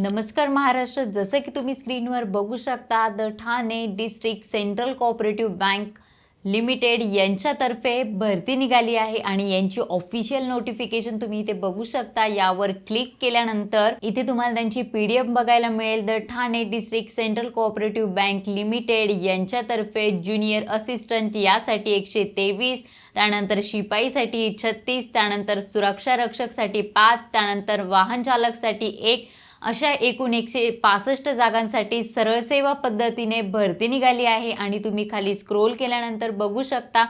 नमस्कार महाराष्ट्र. जसं की तुम्ही स्क्रीनवर बघू शकता the Thane district central cooperative bank limited यांच्यातर्फे भरती निघाली आहे आणि यांची ऑफिशियल नोटिफिकेशन तुम्ही इथे बघू शकता. यावर क्लिक केल्यानंतर इथे तुम्हाला त्यांची पी डी एफ बघायला मिळेल. The Thane district central cooperative bank limited यांच्यातर्फे ज्युनियर असिस्टंट यासाठी एकशे तेवीस त्यानंतर शिपाईसाठी छत्तीस त्यानंतर सुरक्षा रक्षकसाठी पाच त्यानंतर वाहन चालकसाठी एक अशा एकूण एकशे पासष्ट जागांसाठी सरळ सेवा पद्धतीने भरती निघाली आहे आणि तुम्ही खाली स्क्रोल केल्यानंतर बघू शकता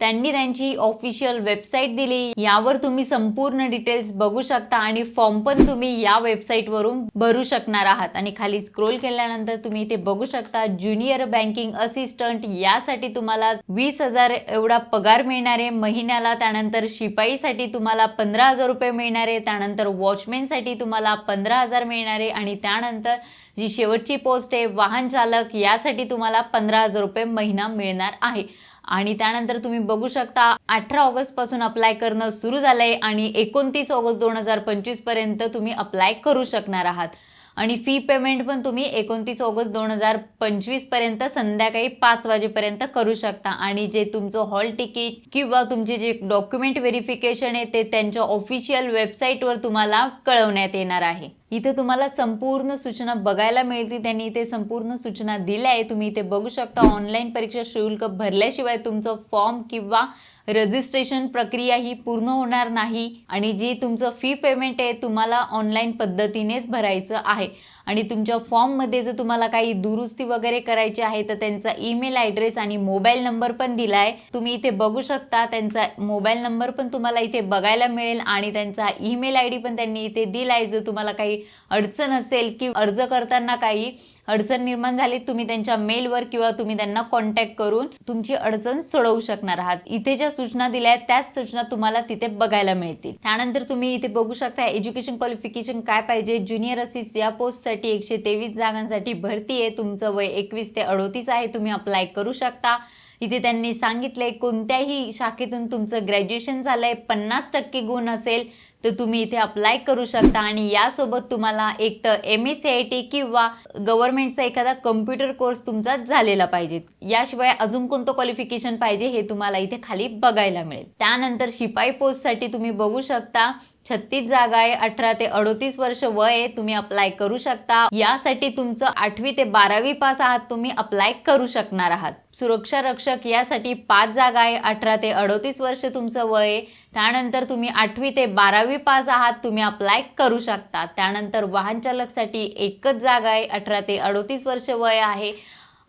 त्यांनी त्यांची ऑफिशियल वेबसाईट दिली. यावर तुम्ही संपूर्ण डिटेल्स बघू शकता आणि फॉर्म पण तुम्ही या वेबसाईटवरून भरू शकणार आहात. आणि खाली स्क्रोल केल्यानंतर तुम्ही इथे बघू शकता ज्युनियर बँकिंग असिस्टंट यासाठी तुम्हाला वीस हजार एवढा पगार मिळणार आहे महिन्याला त्यानंतर शिपाईसाठी तुम्हाला पंधरा हजार रुपये मिळणार आहे त्यानंतर वॉचमॅनसाठी तुम्हाला पंधरा हजार मिळणार आहे आणि त्यानंतर जी शेवटची पोस्ट आहे वाहन चालक यासाठी तुम्हाला पंधरा हजार रुपये महिना मिळणार आहे. आणि त्यानंतर तुम्ही बघू शकता अठरा ऑगस्टपासून अप्लाय करणं सुरू झालंय आणि एकोणतीस ऑगस्ट दोन हजार पंचवीसपर्यंत तुम्ही अप्लाय करू शकणार आहात. आणि फी पेमेंट पण तुम्ही एकोणतीस ऑगस्ट दोन हजार पंचवीसपर्यंत संध्याकाळी पाच वाजेपर्यंत करू शकता. आणि जे तुमचं हॉल तिकीट किंवा तुमचे जे डॉक्युमेंट व्हेरिफिकेशन आहे ते त्यांच्या ऑफिशियल वेबसाईटवर तुम्हाला कळवण्यात येणार आहे. इथे तुम्हाला संपूर्ण सूचना बघायला मिळतील. त्यांनी इथे संपूर्ण सूचना दिल्या आहे तुम्ही इथे बघू शकता ऑनलाईन परीक्षा शुल्क भरल्याशिवाय तुमचं फॉर्म किंवा रजिस्ट्रेशन प्रक्रिया ही पूर्ण होणार नाही. आणि जी तुमचं फी पेमेंट आहे तुम्हाला ऑनलाईन पद्धतीनेच भरायचं आहे. आणि तुमच्या फॉर्ममध्ये जर तुम्हाला काही दुरुस्ती वगैरे करायची आहे तर त्यांचा ईमेल ॲड्रेस आणि मोबाईल नंबर पण दिला आहे तुम्ही इथे बघू शकता त्यांचा मोबाईल नंबर पण तुम्हाला इथे बघायला मिळेल आणि त्यांचा ईमेल आय डी पण त्यांनी इथे दिला आहे जर तुम्हाला काही अडचण असेल की अर्ज करताना काही अडचण निर्माण झाली तुम्ही त्यांच्या मेलवर किंवा तुम्ही त्यांना कॉन्टॅक्ट करून तुमची अडचण सोडवू शकणार आहात. इथे ज्या सूचना दिल्या आहेत त्याच सूचना तुम्हाला तिथे बघायला मिळतील. त्यानंतर तुम्ही इथे बघू शकता एज्युकेशन क्वालिफिकेशन काय पाहिजे? ज्युनियर असिस्ट या पोस्टसाठी एकशे तेवीस जागांसाठी भरती आहे. तुमचं वय एकवीस ते अडोतीस आहे तुम्ही अप्लाय करू शकता. इथे त्यांनी सांगितलंय कोणत्याही शाखेतून तुमचं ग्रॅज्युएशन झालंय पन्नास टक्के गुण असेल तर तुम्ही इथे अप्लाय करू शकता आणि यासोबत तुम्हाला एक तर M S C I T किंवा गव्हर्नमेंटचा एखादा कम्प्युटर कोर्स तुमचा झालेला पाहिजे. याशिवाय अजून कोणतं क्वालिफिकेशन पाहिजे हे तुम्हाला इथे खाली बघायला मिळेल. त्यानंतर शिपाई पोस्टसाठी तुम्ही बघू शकता छत्तीस जागा आहे अठरा ते अडोतीस वर्ष वय आहे तुम्ही अप्लाय करू शकता. यासाठी तुमचं आठवी ते बारावी पास आहात तुम्ही अप्लाय करू शकणार आहात. सुरक्षा रक्षक यासाठी पाच जागा आहे अठरा ते अडोतीस वर्ष तुमचं वय आहे. त्यानंतर तुम्ही आठवी ते बारावी पास आहात तुम्ही अप्लाय करू शकता. त्यानंतर वाहन चालकसाठी एकच जागा आहे अठरा ते अडोतीस वर्ष वय आहे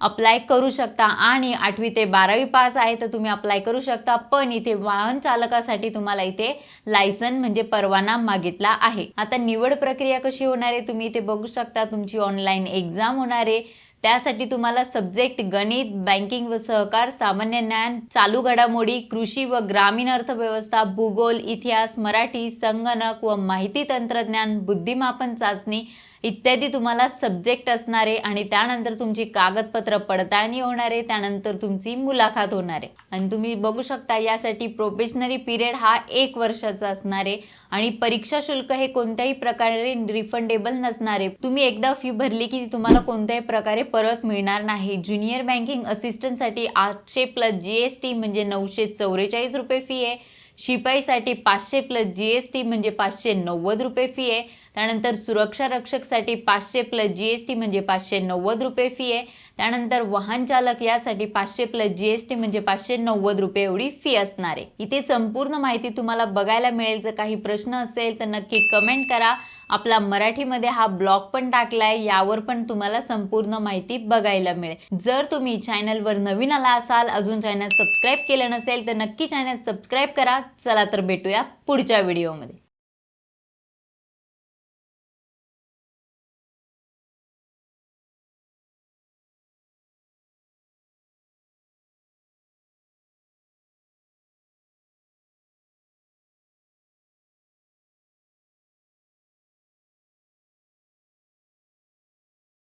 अप्लाय करू शकता. आणि आठवी ते बारावी पास आहे तर तुम्ही अप्लाय करू शकता. पण इथे वाहन चालकासाठी तुम्हाला इथे लायसन म्हणजे परवाना मागितला आहे. आता निवड प्रक्रिया कशी होणार आहे तुम्ही इथे बघू शकता. तुमची ऑनलाईन एक्झाम होणार आहे. त्यासाठी तुम्हाला सब्जेक्ट गणित बँकिंग व सहकार सामान्य ज्ञान चालू घडामोडी कृषी व ग्रामीण अर्थव्यवस्था भूगोल इतिहास मराठी संगणक व माहिती तंत्रज्ञान बुद्धिमापन चाचणी इत्यादी तुम्हाला सब्जेक्ट असणारे आणि त्यानंतर तुमची कागदपत्र पडताळणी होणार आहे त्यानंतर तुमची मुलाखत होणार. आहे आणि तुम्ही बघू शकता यासाठी प्रोबेशनरी पिरियड हा एक वर्षाचा असणार आहे आणि परीक्षा शुल्क हे कोणत्याही प्रकारे रिफंडेबल नसणार. आहे तुम्ही एकदा फी भरली की तुम्हाला कोणत्याही प्रकारे परत मिळणार नाही. ज्युनियर बँकिंग असिस्टंटसाठी आठशे प्लस जी एस टी म्हणजे नऊशे चौवेचाळीस रुपये फी आहे. शिपाईसाठी पाचशे प्लस जी एस टी म्हणजे पाचशे नव्वद रुपये फी आहे. त्यानंतर सुरक्षा रक्षकसाठी पाचशे प्लस जी एस टी म्हणजे पाचशे नव्वद रुपये फी आहे. त्यानंतर वाहन चालक यासाठी पाचशे प्लस जी एस टी म्हणजे पाचशे नव्वद रुपये एवढी फी असणार आहे. इथे संपूर्ण माहिती तुम्हाला बघायला मिळेल. जर काही प्रश्न असेल तर नक्की कमेंट करा. आपला मराठीमध्ये हा ब्लॉग पण टाकलाय. यावर पण तुम्हाला संपूर्ण माहिती बघायला मिळेल. जर तुम्ही चॅनलवर नवीन आला असाल अजून चॅनल सबस्क्राईब केलं नसेल तर नक्की चॅनल सबस्क्राईब करा. चला तर भेटूया पुढच्या व्हिडिओमध्ये